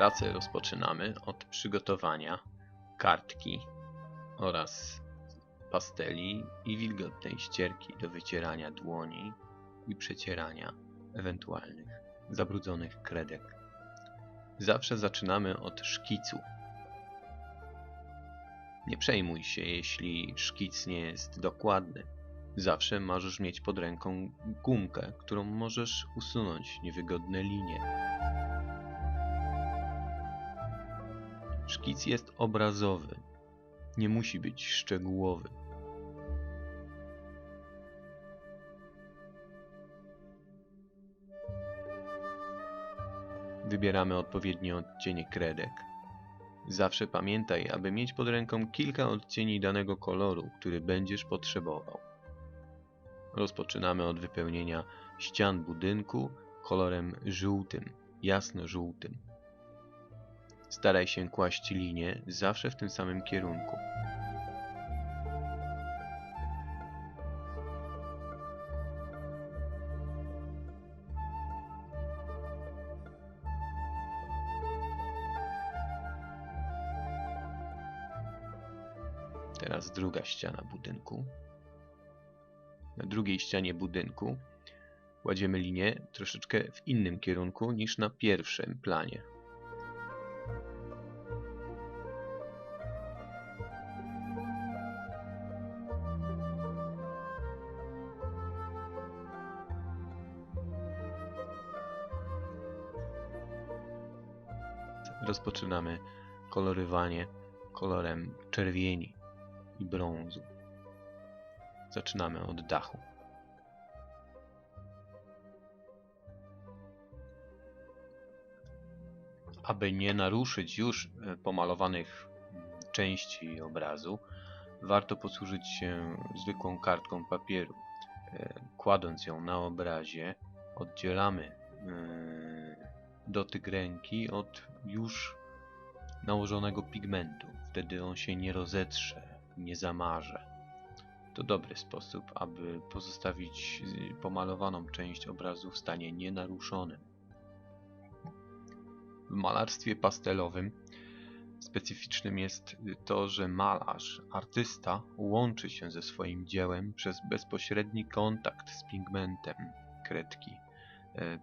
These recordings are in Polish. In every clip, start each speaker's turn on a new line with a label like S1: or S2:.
S1: Pracę rozpoczynamy od przygotowania kartki oraz pasteli i wilgotnej ścierki do wycierania dłoni i przecierania ewentualnych zabrudzonych kredek. Zawsze zaczynamy od szkicu. Nie przejmuj się, jeśli szkic nie jest dokładny. Zawsze możesz mieć pod ręką gumkę, którą możesz usunąć niewygodne linie. Szkic jest obrazowy, nie musi być szczegółowy. Wybieramy odpowiedni odcienie kredek. Zawsze pamiętaj, aby mieć pod ręką kilka odcieni danego koloru, który będziesz potrzebował. Rozpoczynamy od wypełnienia ścian budynku kolorem żółtym, jasno-żółtym. Staraj się kłaść linie zawsze w tym samym kierunku. Teraz druga ściana budynku. Na drugiej ścianie budynku kładziemy linię troszeczkę w innym kierunku niż na pierwszym planie. Rozpoczynamy kolorywanie kolorem czerwieni i brązu. Zaczynamy od dachu. Aby nie naruszyć już e, pomalowanych mm, części obrazu, warto posłużyć się zwykłą kartką papieru. E, Kładąc ją na obrazie, oddzielamy e, dotyk ręki od już nałożonego pigmentu. Wtedy on się nie rozetrze, nie zamarze. To dobry sposób, aby pozostawić y, pomalowaną część obrazu w stanie nienaruszonym. W malarstwie pastelowym specyficznym jest to, że malarz, artysta łączy się ze swoim dziełem przez bezpośredni kontakt z pigmentem kredki,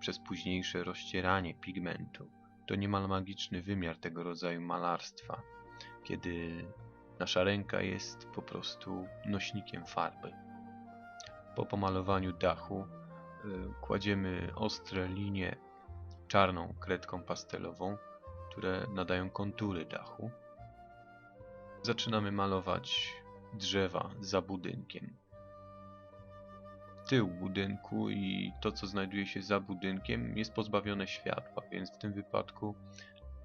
S1: przez późniejsze rozcieranie pigmentu. To niemal magiczny wymiar tego rodzaju malarstwa, kiedy nasza ręka jest po prostu nośnikiem farby. Po pomalowaniu dachu y, kładziemy ostre linie czarną kredką pastelową, które nadają kontury dachu. Zaczynamy malować drzewa za budynkiem. Tył budynku i to, co znajduje się za budynkiem, jest pozbawione światła, więc w tym wypadku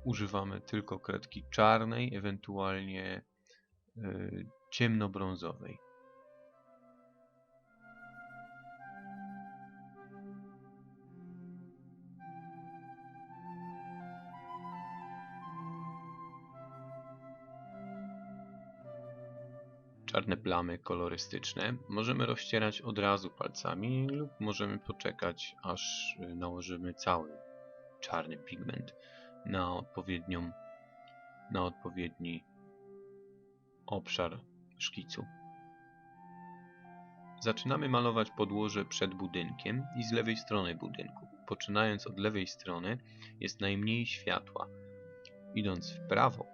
S1: używamy tylko kredki czarnej, ewentualnie y, ciemnobrązowej. Czarne plamy kolorystyczne możemy rozcierać od razu palcami lub możemy poczekać aż y, nałożymy cały czarny pigment na odpowiednią na odpowiedni obszar szkicu. Zaczynamy malować podłoże przed budynkiem i z lewej strony budynku. Poczynając od lewej strony jest najmniej światła. Idąc w prawo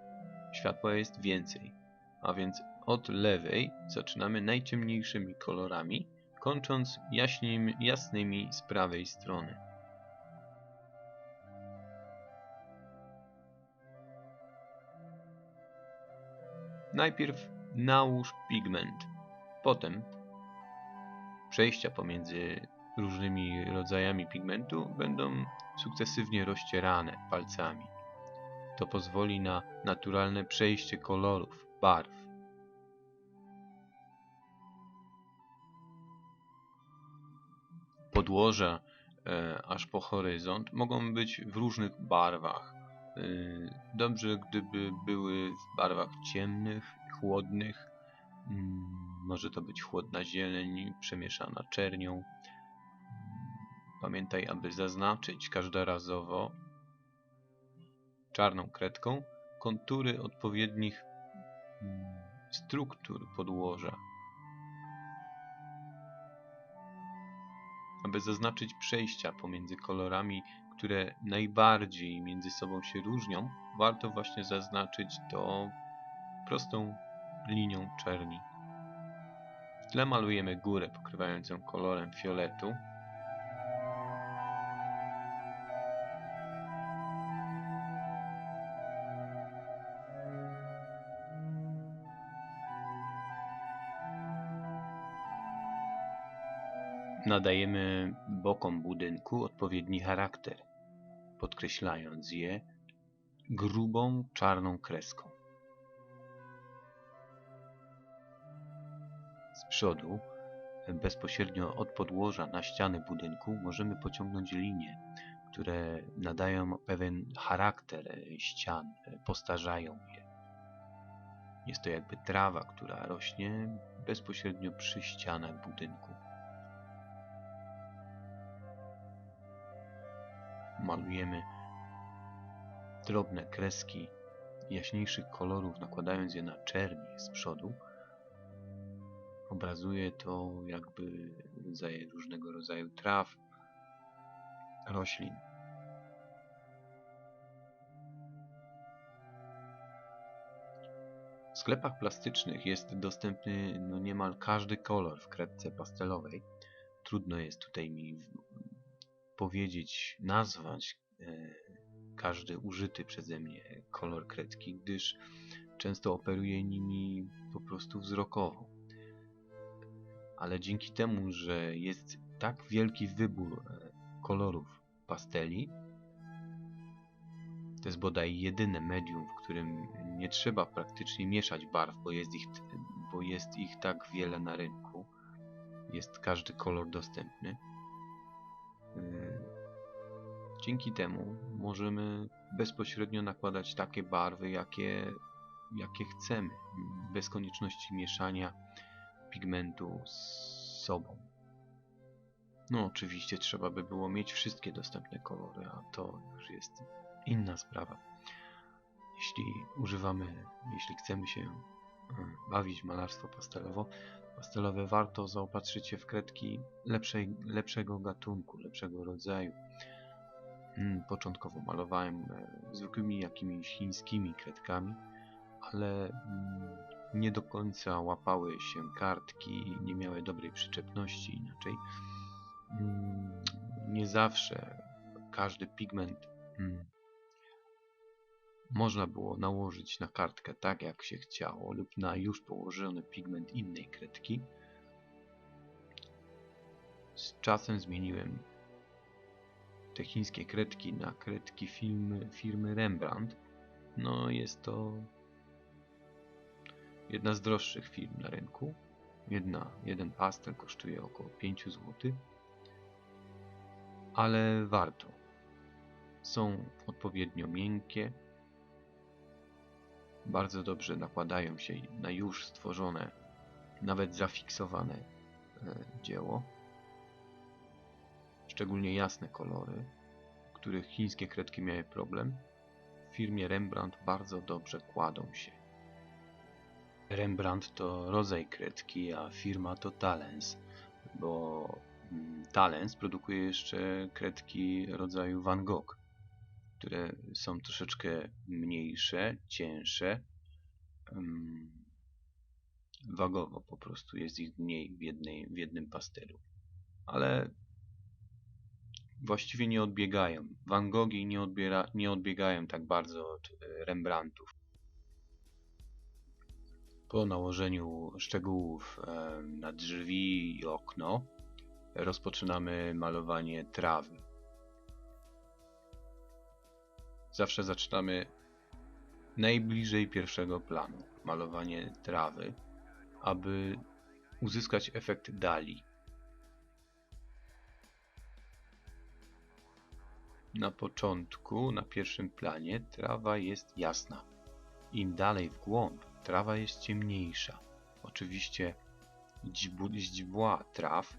S1: światła jest więcej, a więc od lewej zaczynamy najciemniejszymi kolorami, kończąc jaśnymi, jasnymi z prawej strony. Najpierw nałóż pigment, potem przejścia pomiędzy różnymi rodzajami pigmentu będą sukcesywnie rozcierane palcami. To pozwoli na naturalne przejście kolorów, barw. Podłoża e, aż po horyzont mogą być w różnych barwach. E, dobrze, gdyby były w barwach ciemnych, chłodnych. Mm, Może to być chłodna zieleń przemieszana czernią. Pamiętaj, aby zaznaczyć każdorazowo czarną kredką kontury odpowiednich mm, struktur podłoża. Aby zaznaczyć przejścia pomiędzy kolorami, które najbardziej między sobą się różnią, warto właśnie zaznaczyć to prostą linią czerni. W tle malujemy górę pokrywającą kolorem fioletu. Nadajemy bokom budynku odpowiedni charakter, podkreślając je grubą czarną kreską. Z przodu, bezpośrednio od podłoża na ściany budynku, możemy pociągnąć linie, które nadają pewien charakter ścian, postarzają je. Jest to jakby trawa, która rośnie bezpośrednio przy ścianach budynku. Malujemy drobne kreski jaśniejszych kolorów, nakładając je na czernie z przodu, obrazuje to jakby rodzaje różnego rodzaju traw, roślin. W sklepach plastycznych jest dostępny no niemal każdy kolor w kredce pastelowej. Trudno jest tutaj mi powiedzieć, nazwać e, każdy użyty przeze mnie kolor kredki, gdyż często operuję nimi po prostu wzrokowo ale dzięki temu, że jest tak wielki wybór e, kolorów pasteli, to jest bodaj jedyne medium, w którym nie trzeba praktycznie mieszać barw, bo jest ich, bo jest ich tak wiele na rynku. Jest każdy kolor dostępny. Dzięki temu możemy bezpośrednio nakładać takie barwy, jakie, jakie chcemy, bez konieczności mieszania pigmentu z sobą. No oczywiście trzeba by było mieć wszystkie dostępne kolory, a to już jest inna sprawa. Jeśli używamy, jeśli chcemy się e, bawić w malarstwo pastelowo, pastelowe warto zaopatrzyć się w kredki lepszej, lepszego gatunku, lepszego rodzaju. Hmm, początkowo malowałem e, zwykłymi jakimiś chińskimi kredkami, ale mm, nie do końca łapały się kartki, nie miały dobrej przyczepności inaczej. Mm, nie zawsze każdy pigment mm, można było nałożyć na kartkę tak jak się chciało lub na już położony pigment innej kredki. Z czasem zmieniłem te chińskie kredki na kredki firmy, firmy Rembrandt. No jest to Jedna z droższych firm na rynku. Jedna, jeden pastel kosztuje około 5 zł. Ale warto. Są odpowiednio miękkie. Bardzo dobrze nakładają się na już stworzone, nawet zafiksowane e, dzieło. Szczególnie jasne kolory, których chińskie kredki miały problem. W firmie Rembrandt bardzo dobrze kładą się. Rembrandt to rodzaj kredki, a firma to Talens, bo mm, Talens produkuje jeszcze kredki rodzaju Van Gogh, które są troszeczkę mniejsze, cięższe, wagowo po prostu jest ich mniej w, jednej, w jednym pastelu. Ale właściwie nie odbiegają. Van Goghi nie, odbiera, nie odbiegają tak bardzo od e, Rembrandtów. Po nałożeniu szczegółów na drzwi i okno rozpoczynamy malowanie trawy. Zawsze zaczynamy najbliżej pierwszego planu, malowanie trawy, aby uzyskać efekt dali. Na początku, na pierwszym planie, trawa jest jasna. Im dalej w głąb, trawa jest ciemniejsza. Oczywiście źdźbła traw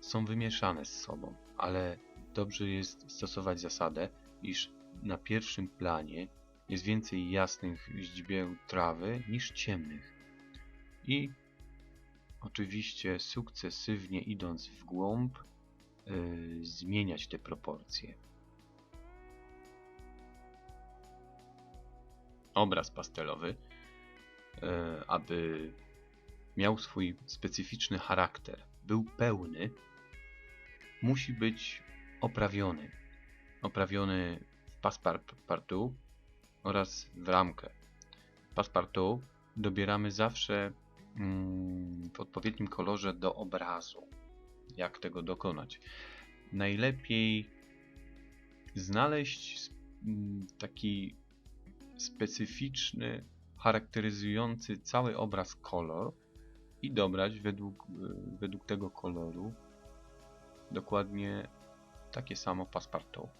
S1: są wymieszane z sobą, ale dobrze jest stosować zasadę, iż na pierwszym planie jest więcej jasnych źdźbeł trawy niż ciemnych. I oczywiście sukcesywnie idąc w głąb, yy, zmieniać te proporcje. Obraz pastelowy, yy, aby miał swój specyficzny charakter, był pełny, musi być oprawiony. Oprawiony w passepartout oraz w ramkę. Passepartout dobieramy zawsze mm, w odpowiednim kolorze do obrazu. Jak tego dokonać? Najlepiej znaleźć mm, taki specyficzny, charakteryzujący cały obraz kolor i dobrać według, według tego koloru dokładnie takie samo passepartout.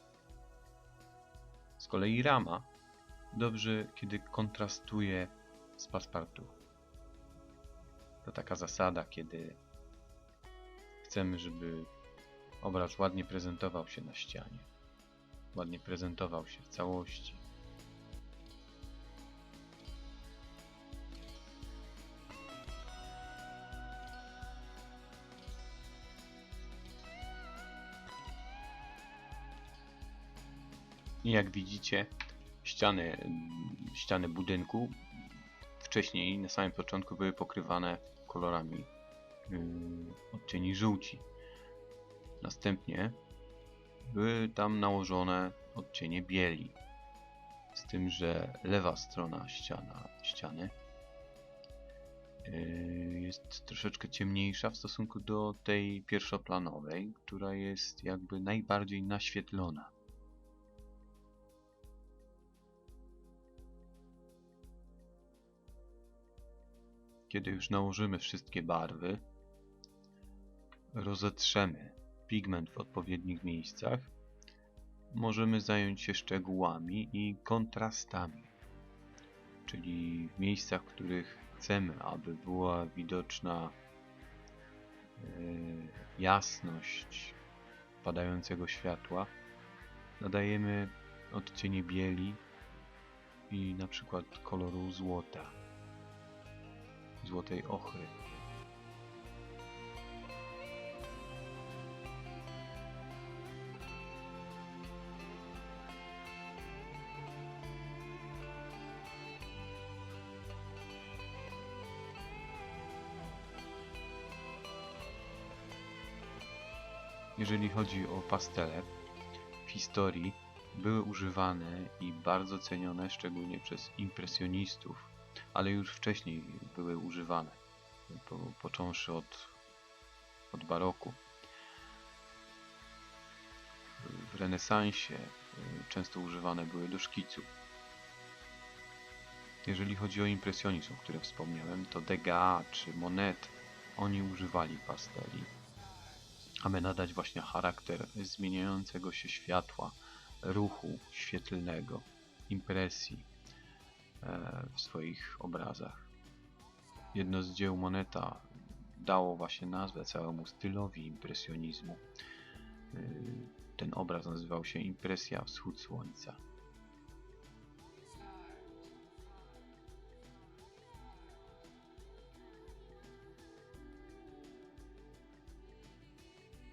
S1: Z kolei rama dobrze, kiedy kontrastuje z passepartout. To taka zasada, kiedy chcemy, żeby obraz ładnie prezentował się na ścianie. Ładnie prezentował się w całości. I jak widzicie, ściany, ściany budynku wcześniej, na samym początku, były pokrywane kolorami yy, odcieni żółci. Następnie były tam nałożone odcienie bieli. Z tym, że lewa strona ściana, ściany yy, jest troszeczkę ciemniejsza w stosunku do tej pierwszoplanowej, która jest jakby najbardziej naświetlona. Kiedy już nałożymy wszystkie barwy, rozetrzemy pigment w odpowiednich miejscach, możemy zająć się szczegółami i kontrastami, czyli w miejscach, w których chcemy, aby była widoczna yy, jasność padającego światła, nadajemy odcienie bieli i na przykład koloru złota złotej ochry. Jeżeli chodzi o pastele, w historii były używane i bardzo cenione szczególnie przez impresjonistów ale już wcześniej były używane, po, począwszy od, od baroku. W renesansie y, często używane były do szkicu. Jeżeli chodzi o impresjonizm, o którym wspomniałem, to Degas czy Monet, oni używali pasteli, aby nadać właśnie charakter zmieniającego się światła, ruchu świetlnego, impresji, w swoich obrazach. Jedno z dzieł Moneta dało właśnie nazwę całemu stylowi impresjonizmu. E, ten obraz nazywał się Impresja Wschód Słońca.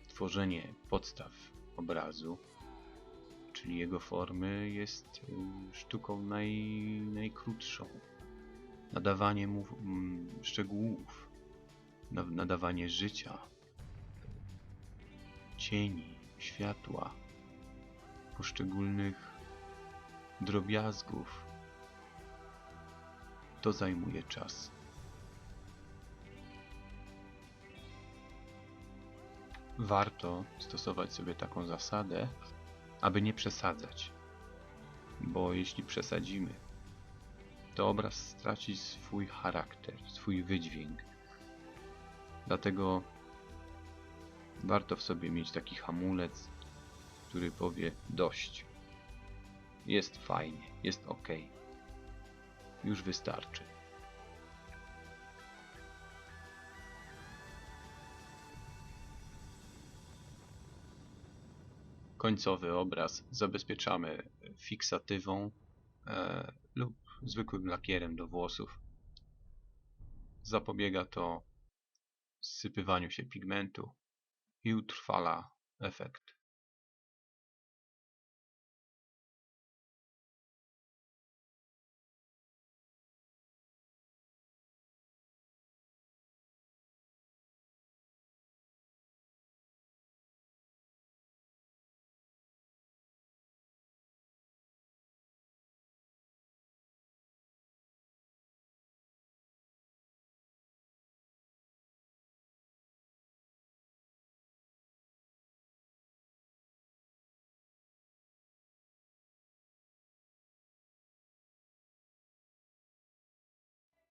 S1: Tworzenie podstaw obrazu czyli jego formy, jest y, sztuką naj, najkrótszą. Nadawanie mu mm, szczegółów, nadawanie życia, cieni, światła, poszczególnych drobiazgów. To zajmuje czas. Warto stosować sobie taką zasadę, aby nie przesadzać. Bo jeśli przesadzimy, to obraz straci swój charakter, swój wydźwięk. Dlatego warto w sobie mieć taki hamulec, który powie dość. Jest fajnie, jest ok. Już wystarczy. Końcowy obraz zabezpieczamy fiksatywą e, lub zwykłym lakierem do włosów. Zapobiega to zsypywaniu się pigmentu i utrwala efekt.